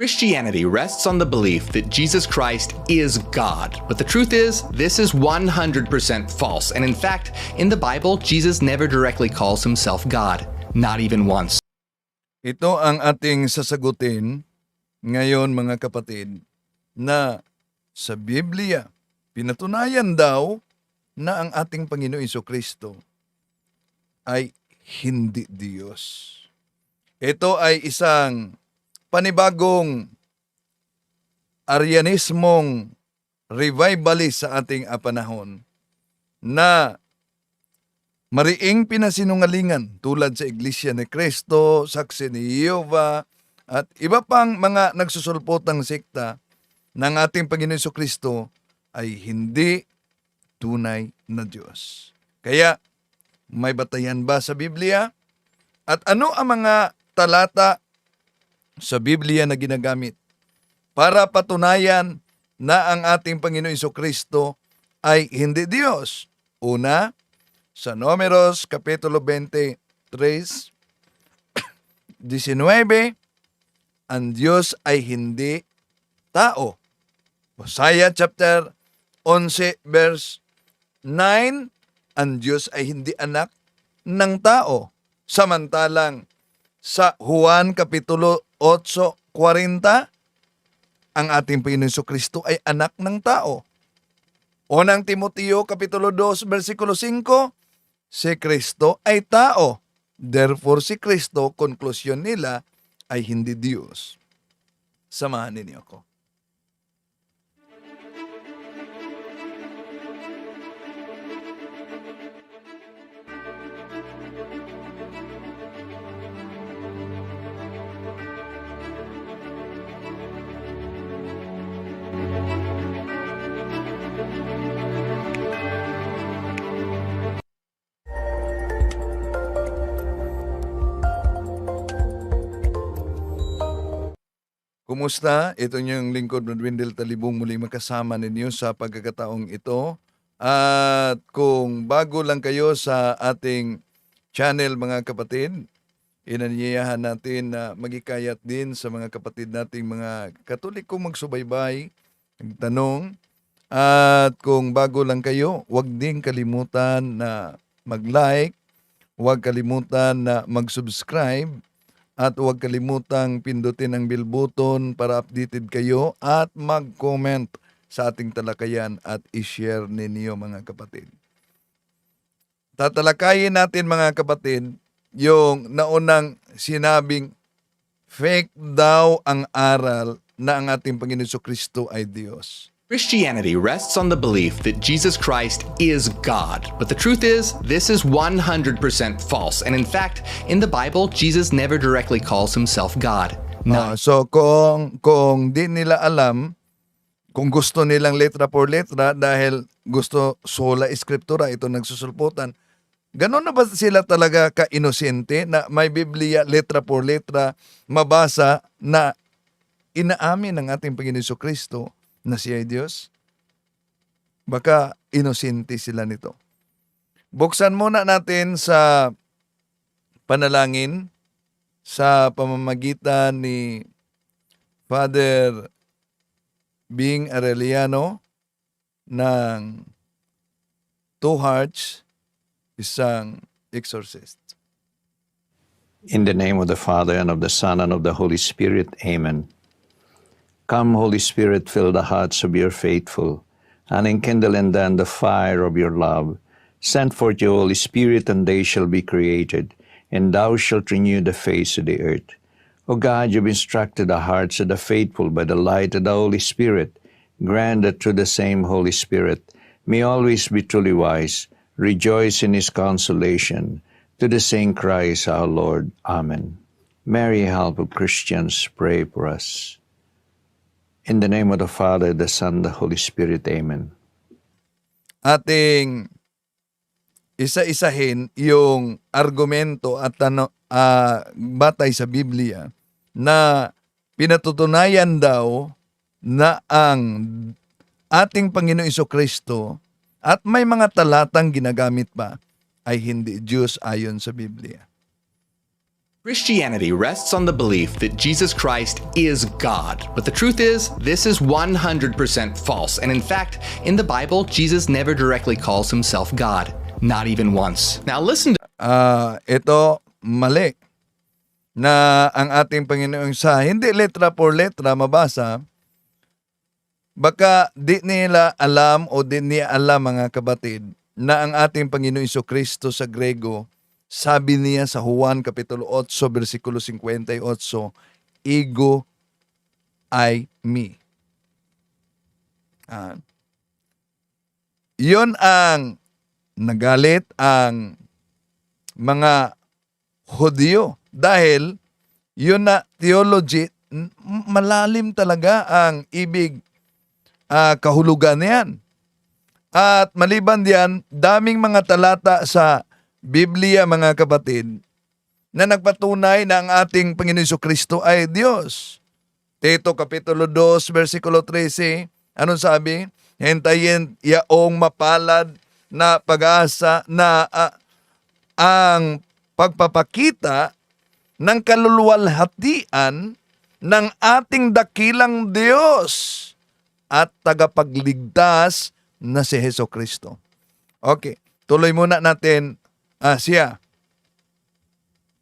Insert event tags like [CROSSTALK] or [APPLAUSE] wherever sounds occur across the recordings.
Christianity rests on the belief that Jesus Christ is God. But the truth is, this is 100% false. And in fact, in the Bible, Jesus never directly calls himself God, not even once. Ito ang ating sasagutin ngayon mga kapatid na sa Biblia, pinatunayan daw na ang ating Panginoon Iso Kristo ay hindi Diyos. Ito ay isang panibagong Arianismong revivalist sa ating apanahon na mariing pinasinungalingan tulad sa Iglesia ni Cristo, Saksi ni Jehovah, at iba pang mga nagsusulpotang sekta ng ating Panginoon Kristo ay hindi tunay na Diyos. Kaya, may batayan ba sa Biblia? At ano ang mga talata sa Biblia na ginagamit para patunayan na ang ating Panginoon Hesus Kristo ay hindi Diyos? Una, sa Números Kapitulo 23, 19, [COUGHS] ang Diyos ay hindi tao. Hosea chapter 11 verse 9, ang Diyos ay hindi anak ng tao. Samantalang sa Juan Kapitulo 8.40, ang ating Panginoon Kristo ay anak ng tao. Unang Timoteo Kapitulo 2 versikulo 5, si Kristo ay tao. Therefore si Kristo, konklusyon nila, ay hindi Diyos. Samahan ninyo ako. Kumusta? Ito niyong lingkod na Dwindle Talibong muli makasama ninyo sa pagkakataong ito. At kung bago lang kayo sa ating channel mga kapatid, inanyayahan natin na magikayat din sa mga kapatid nating mga katolikong magsubaybay, tanong. At kung bago lang kayo, huwag din kalimutan na mag-like, huwag kalimutan na mag-subscribe at huwag kalimutang pindutin ang bell button para updated kayo at mag-comment sa ating talakayan at i-share ninyo mga kapatid. Tatalakayin natin mga kapatid yung naunang sinabing fake daw ang aral na ang ating Panginoon Kristo ay Diyos. Christianity rests on the belief that Jesus Christ is God. But the truth is, this is 100% false. And in fact, in the Bible, Jesus never directly calls himself God. Ah, so kung kung di nila alam kung gusto nilang letra por letra dahil gusto sola eskriptura ito nagsusulputan. Ganon na ba sila talaga ka-inosente na may Biblia letra por letra mabasa na inaamin ng ating Panginoon Kristo na siya ay Diyos? Baka inosente sila nito. Buksan muna natin sa panalangin sa pamamagitan ni Father Bing Arellano ng Two Hearts, isang exorcist. In the name of the Father, and of the Son, and of the Holy Spirit. Amen. Come, Holy Spirit, fill the hearts of your faithful, and enkindle in them the fire of your love. Send forth your Holy Spirit, and they shall be created, and thou shalt renew the face of the earth. O God, you've instructed the hearts of the faithful by the light of the Holy Spirit. Grant that through the same Holy Spirit may always be truly wise, rejoice in his consolation. To the same Christ our Lord. Amen. Mary, help of Christians, pray for us. In the name of the Father, the Son, the Holy Spirit. Amen. ating isa-isahin yung argumento at ano, ah, batay sa Biblia na pinatutunayan daw na ang ating Panginoon Iso Kristo at may mga talatang ginagamit pa ay hindi Diyos ayon sa Biblia. Christianity rests on the belief that Jesus Christ is God. But the truth is, this is 100% false. And in fact, in the Bible, Jesus never directly calls himself God, not even once. Now listen to Ah, ito mali na ang ating Panginoon sa hindi letra por letra mabasa baka di nila alam o di niya alam mga kabatid na ang ating Panginoon Iso Kristo sa Grego sabi niya sa Juan Kapitulo 8 versikulo 58 ego I me Ah, yun ang nagalit ang mga Hudyo dahil yun na theology malalim talaga ang ibig ah, kahulugan niyan. At maliban diyan, daming mga talata sa Biblia mga kapatid na nagpatunay na ang ating Panginoon Kristo ay Diyos. Tito Kapitulo 2, versikulo 13, anong sabi? Hintayin yaong mapalad na pag-asa na ah, ang pagpapakita ng kaluluwalhatian ng ating dakilang Diyos at tagapagligtas na si Heso Kristo. Okay, tuloy muna natin ah, yeah.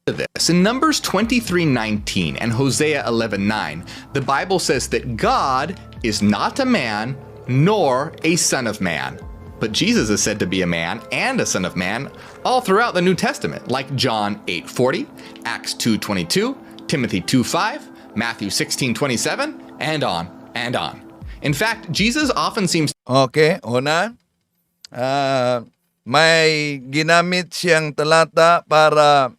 this. In Numbers 23:19 and Hosea 11:9, the Bible says that God is not a man nor a son of man. But Jesus is said to be a man and a son of man all throughout the New Testament, like John 8:40, Acts 2:22, Timothy 2:5, Matthew 16:27, and on and on. In fact, Jesus often seems Okay, una, ah, may ginamit siyang talata para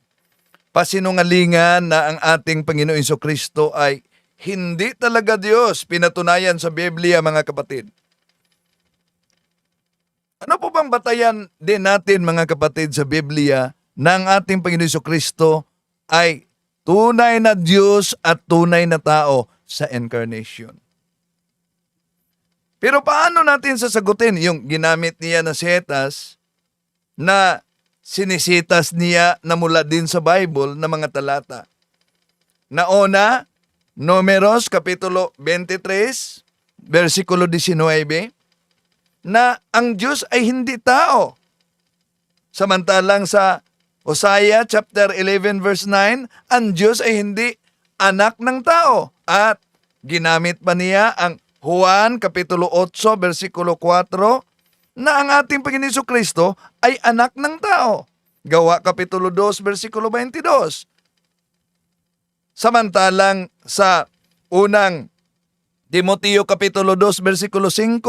pasinungalingan na ang ating Panginoon Iso Kristo ay hindi talaga Diyos pinatunayan sa Biblia mga kapatid. Ano po bang batayan din natin mga kapatid sa Biblia na ang ating Panginoon Iso Kristo ay tunay na Diyos at tunay na tao sa incarnation? Pero paano natin sasagutin yung ginamit niya na setas na sinisitas niya na mula din sa Bible na mga talata? Nauna, Numeros Kapitulo 23, versikulo 19, na ang Diyos ay hindi tao. Samantalang sa Hosea chapter 11 verse 9, ang Diyos ay hindi anak ng tao. At ginamit pa niya ang Juan Kapitulo 8 versikulo 4 na ang ating Panginoon Kristo ay anak ng tao. Gawa Kapitulo 2 versikulo 22. Samantalang sa unang Timoteo Kapitulo 2 versikulo 5,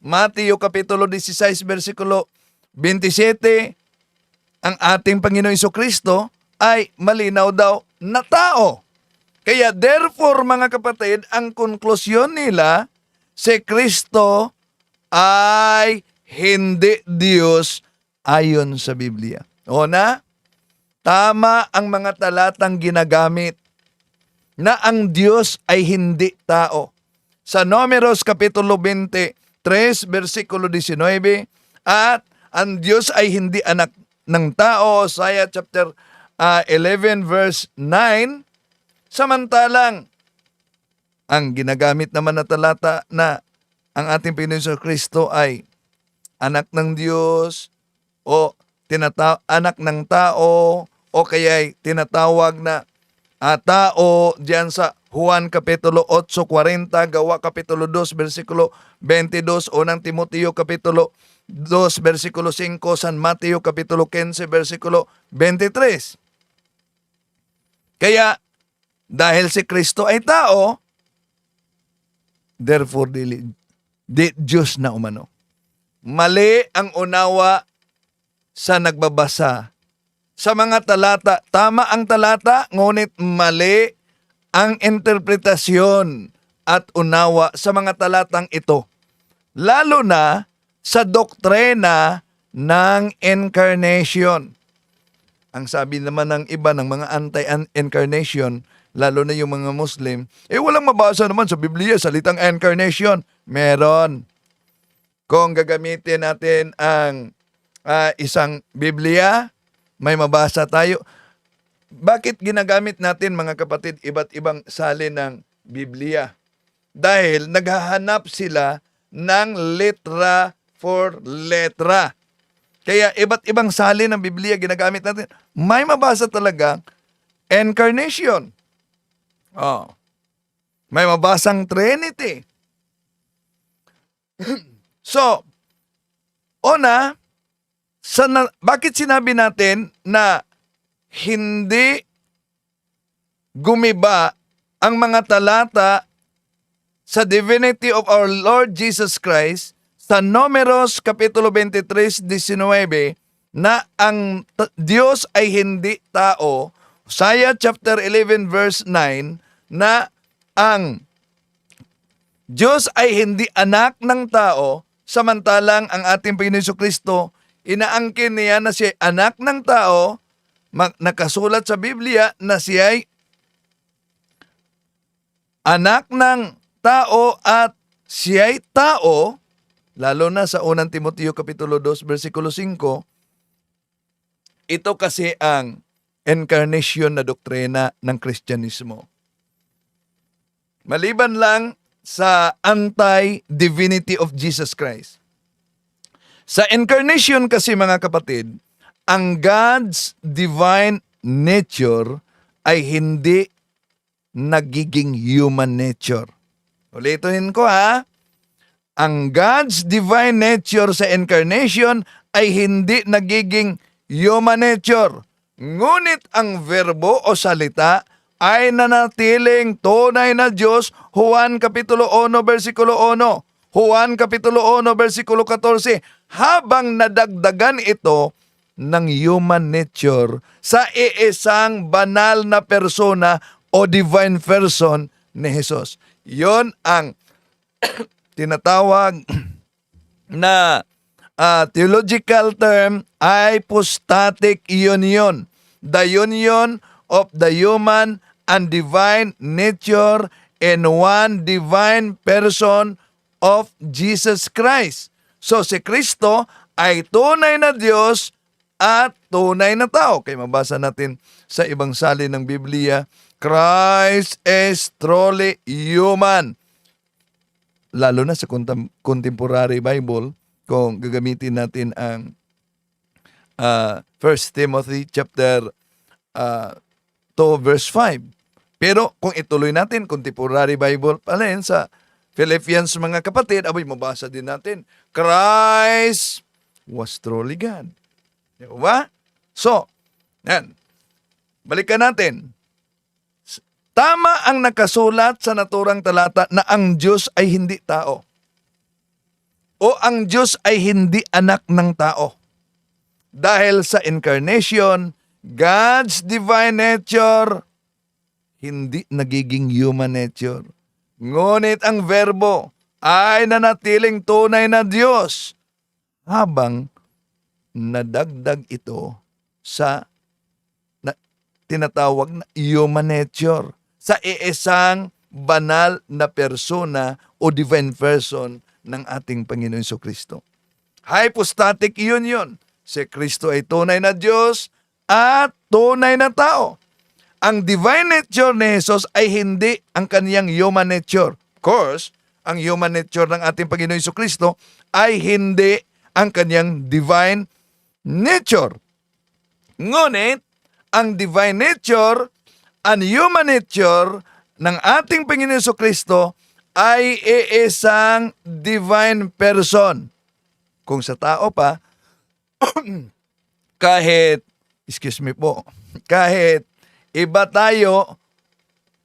Mateo Kapitulo 16 versikulo 27, ang ating Panginoon Kristo ay malinaw daw na tao. Kaya therefore mga kapatid, ang konklusyon nila, si Kristo ay hindi Diyos ayon sa Biblia. O na, tama ang mga talatang ginagamit na ang Diyos ay hindi tao. Sa Numeros Kapitulo 23, versikulo 19, at ang Diyos ay hindi anak ng tao, Isaiah chapter ah, 11 verse 9, samantalang ang ginagamit naman na talata na ang ating Panginoon sa Kristo ay anak ng Diyos o tinata- anak ng tao o kaya tinatawag na ah, tao diyan sa Juan Kapitulo 8.40, Gawa Kapitulo 2, versikulo 22, Unang Timoteo Kapitulo 2, versikulo 5, San Mateo Kapitulo 15, versikulo 23. Kaya, dahil si Kristo ay tao, therefore, di, di Diyos na umano. Mali ang unawa sa nagbabasa. Sa mga talata, tama ang talata, ngunit mali ang interpretasyon at unawa sa mga talatang ito. Lalo na sa doktrina ng incarnation. Ang sabi naman ng iba ng mga anti-incarnation, lalo na yung mga Muslim, eh walang mabasa naman sa Biblia salitang incarnation. Meron. Kung gagamitin natin ang ah, isang Biblia, may mabasa tayo. bakit ginagamit natin mga kapatid iba't ibang salin ng Biblia? Dahil naghahanap sila ng letra for letra. Kaya iba't ibang salin ng Biblia ginagamit natin. May mabasa talaga incarnation. Oh. May mabasang Trinity. [LAUGHS] so, una, sa na- bakit sinabi natin na hindi gumiba ang mga talata sa divinity of our Lord Jesus Christ sa Números Kapitulo 23, 19 na ang Diyos ay hindi tao. Isaiah chapter 11 verse 9 na ang Diyos ay hindi anak ng tao samantalang ang ating Panginoon Kristo inaangkin niya na siya anak ng tao nakasulat sa Biblia na siya ay anak ng tao at siya ay tao, lalo na sa unang Timoteo Kapitulo 2, versikulo 5, ito kasi ang incarnation na doktrina ng Kristyanismo. Maliban lang sa anti-divinity of Jesus Christ. Sa incarnation kasi mga kapatid, ang God's divine nature ay hindi nagiging human nature. Ulitin ko ha. Ang God's divine nature sa incarnation ay hindi nagiging human nature. Ngunit ang verbo o salita ay nanatiling tunay na Diyos. Juan Kapitulo 1, versikulo 1. Juan Kapitulo 1, versikulo 14. Habang nadagdagan ito ng human nature sa iisang banal na persona o divine person ni Jesus. Yon ang [CLEARS THROAT] tinatawag [CLEARS THROAT] na ah, theological term hypostatic union. The union of the human and divine nature in one divine person of Jesus Christ. So si Kristo ay tunay na Diyos at tunay na tao. Kaya mabasa natin sa ibang salin ng Biblia, Christ is truly human lalo na sa contem- contemporary Bible, kung gagamitin natin ang uh, 1 Timothy chapter uh, 2 verse 5. Pero kung ituloy natin, contemporary Bible pa rin sa Philippians mga kapatid, aboy mabasa din natin, Christ was truly God. Di ba? So, yan. Balikan natin. Tama ang nakasulat sa naturang talata na ang Diyos ay hindi tao. O ang Diyos ay hindi anak ng tao. Dahil sa incarnation, God's divine nature hindi nagiging human nature. Ngunit ang verbo ay nanatiling tunay na Diyos habang nadagdag ito sa na, tinatawag na human nature sa iisang banal na persona o divine person ng ating Panginoon So Kristo. Hypostatic union. Si Kristo ay tunay na Diyos at tunay na tao. Ang divine nature ni Jesus ay hindi ang kaniyang human nature. Of course, ang human nature ng ating Panginoon So Kristo ay hindi ang kaniyang divine nature. Ngunit, ang divine nature and human nature ng ating Panginoon So Kristo ay iisang divine person. Kung sa tao pa, [CLEARS THROAT] kahit, excuse me po, kahit iba tayo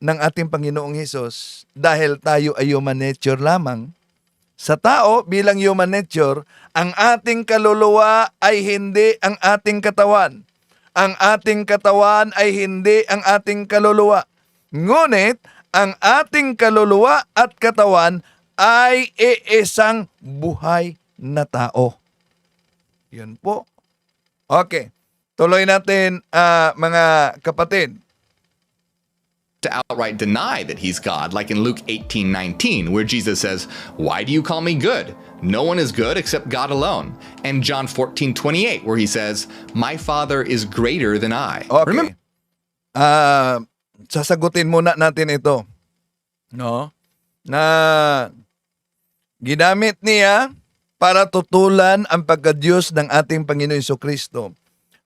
ng ating Panginoong Hesus dahil tayo ay human nature lamang, sa tao bilang human nature, ang ating kaluluwa ay hindi ang ating katawan. Ang ating katawan ay hindi ang ating kaluluwa. Ngunit, ang ating kaluluwa at katawan ay iisang buhay na tao. Yun po. Okay. Tuloy natin, ah, mga kapatid. to outright deny that he's God, like in Luke 18 19, where Jesus says, Why do you call me good? No one is good except God alone. And John 14 28, where he says, My Father is greater than I. Okay. Remember ah, sasagutin muna natin ito. No? Na ginamit niya para tutulan ang pagkadiyos ng ating Panginoon Kristo.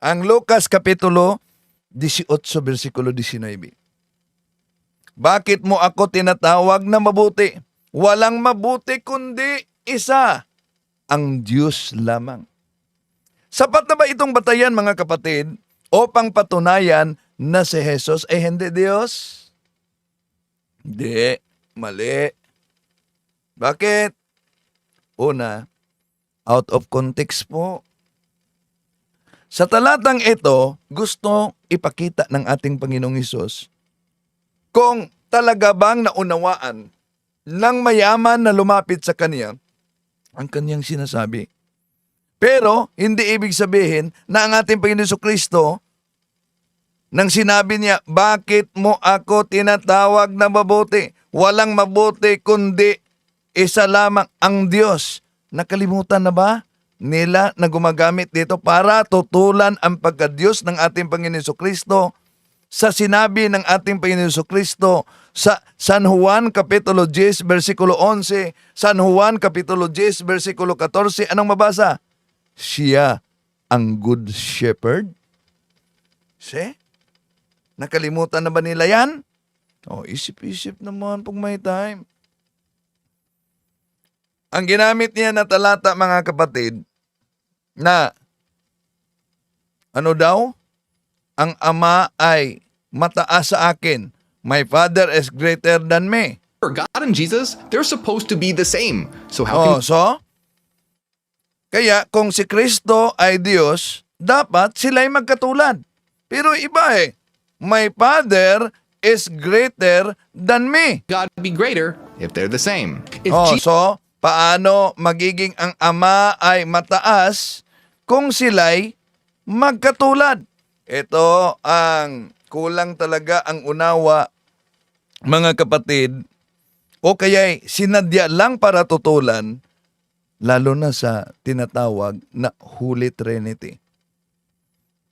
Ang Lucas Kapitulo 18, versikulo 19. Bakit mo ako tinatawag na mabuti? Walang mabuti kundi isa, ang Diyos lamang. Sapat na ba itong batayan mga kapatid upang patunayan na si Jesus ay hindi Diyos? Hindi, mali. Bakit? Una, out of context po. Sa talatang ito, gusto ipakita ng ating Panginoong Isus kung talaga bang naunawaan ng mayaman na lumapit sa Kanya ang Kanyang sinasabi. Pero, hindi ibig sabihin na ang ating Panginoon Kristo, nang sinabi niya, bakit mo ako tinatawag na mabuti? Walang mabuti kundi isa lamang ang Diyos. Nakalimutan na ba nila na gumagamit dito para tutulan ang pagkadiyos ng ating Panginoon Kristo sa sinabi ng ating Panginoon Kristo sa San Juan Kapitulo 10, versikulo 11, San Juan Kapitulo 10, versikulo 14, anong mabasa? Siya ang Good Shepherd. See? Nakalimutan na ba nila yan? Oh, isip-isip naman pag may time. Ang ginamit niya na talata mga kapatid na ano daw? Ang ama ay mataas sa akin. My father is greater than me. For God and Jesus, they're supposed to be the same. So how Oh, can so? Kaya kung si Kristo ay Diyos, dapat sila'y magkatulad. Pero iba eh. My Father is greater than me. God be greater if they're the same? If Oh, Jesus so paano magiging ang Ama ay mataas kung sila'y magkatulad? Ito ang kulang talaga ang unawa mga kapatid o kaya'y sinadya lang para tutulan lalo na sa tinatawag na Holy Trinity.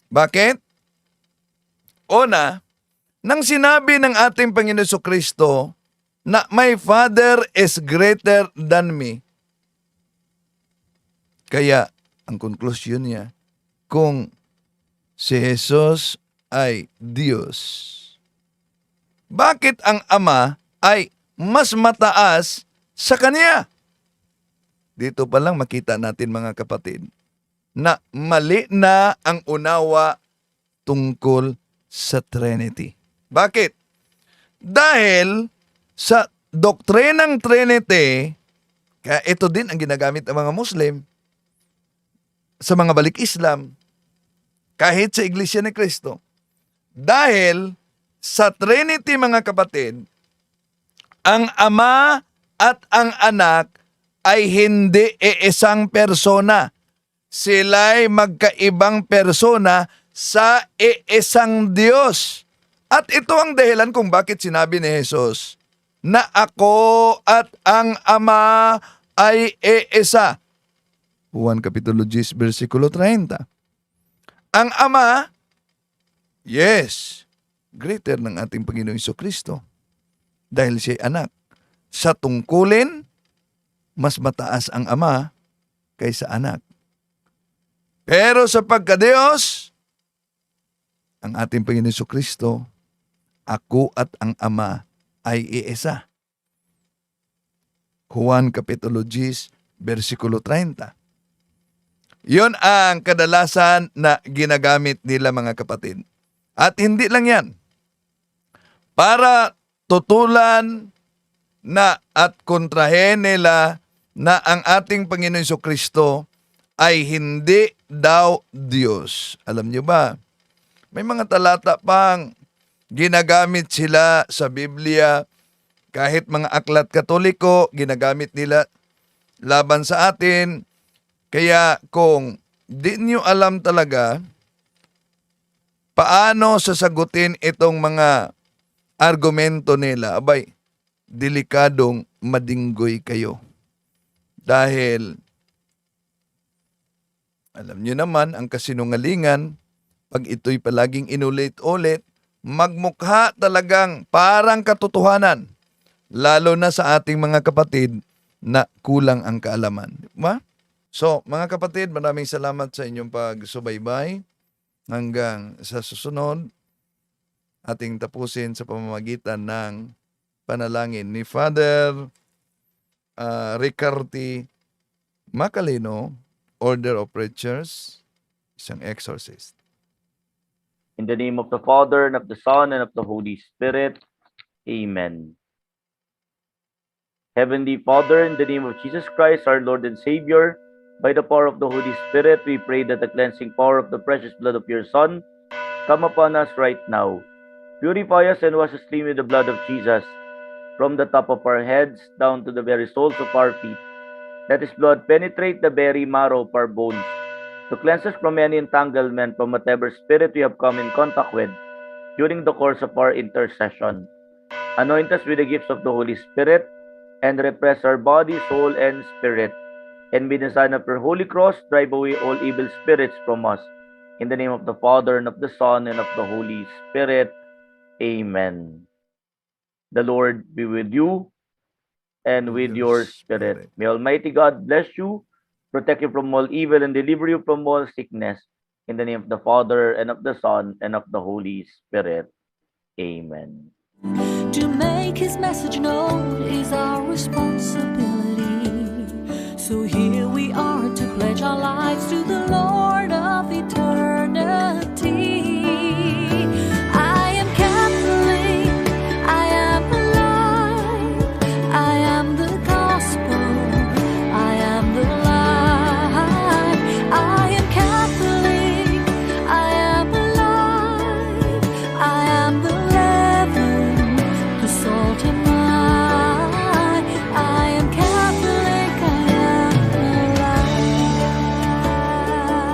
Bakit? Una, nang sinabi ng ating Panginoon Kristo na my Father is greater than me, kaya ang konklusyon niya, kung si Jesus ay Diyos, bakit ang Ama ay mas mataas sa Kanya? Dito pa lang makita natin mga kapatid na mali na ang unawa tungkol sa Trinity. Bakit? Dahil sa doktrinang Trinity, kaya ito din ang ginagamit ng mga Muslim sa mga balik Islam, kahit sa Iglesia ni Kristo. Dahil sa Trinity mga kapatid, ang Ama at ang Anak ay hindi iisang persona. Sila'y magkaibang persona sa iisang Diyos. At ito ang dahilan kung bakit sinabi ni Jesus na ako at ang Ama ay iisa. Juan Kapitulo 10, versikulo 30. Ang Ama, yes, greater ng ating Panginoong Iso Kristo dahil siya anak. Sa tungkulin, mas mataas ang Ama kaysa anak. Pero sa pagkadiyos, ang ating Panginoon Kristo, ako at ang Ama ay iisa. Juan Kapitulo 10, versikulo 30. Yon ang kadalasan na ginagamit nila mga kapatid. At hindi lang yan. Para tutulan na at kontrahen nila na ang ating Panginoon Hesus Kristo ay hindi daw Diyos. Alam niyo ba? May mga talata pang ginagamit sila sa Biblia kahit mga aklat katoliko, ginagamit nila laban sa atin. Kaya kung di nyo alam talaga paano sasagutin itong mga argumento nila, abay, delikadong madinggoy kayo. Dahil, alam nyo naman, ang kasinungalingan, pag ito'y palaging inulit-ulit, magmukha talagang parang katotohanan, lalo na sa ating mga kapatid na kulang ang kaalaman. Di ba? So, mga kapatid, maraming salamat sa inyong pagsubaybay. Hanggang sa susunod, ating tapusin sa pamamagitan ng panalangin ni Father uh, Ricardi Macalino, Order of Preachers, isang exorcist. In the name of the Father, and of the Son, and of the Holy Spirit. Amen. Heavenly Father, in the name of Jesus Christ, our Lord and Savior, by the power of the Holy Spirit, we pray that the cleansing power of the precious blood of your Son come upon us right now. Purify us and wash us clean with the blood of Jesus, from the top of our heads down to the very soles of our feet. Let his blood penetrate the very marrow of our bones, to cleanse us from any entanglement from whatever spirit we have come in contact with during the course of our intercession. Anoint us with the gifts of the Holy Spirit, and repress our body, soul, and spirit. And by the sign of your holy cross, drive away all evil spirits from us. In the name of the Father, and of the Son, and of the Holy Spirit. Amen. The Lord be with you and with your spirit. May Almighty God bless you, protect you from all evil, and deliver you from all sickness. In the name of the Father, and of the Son, and of the Holy Spirit. Amen. To make his message known is our responsibility. So here we are to pledge our lives to the Lord of eternity.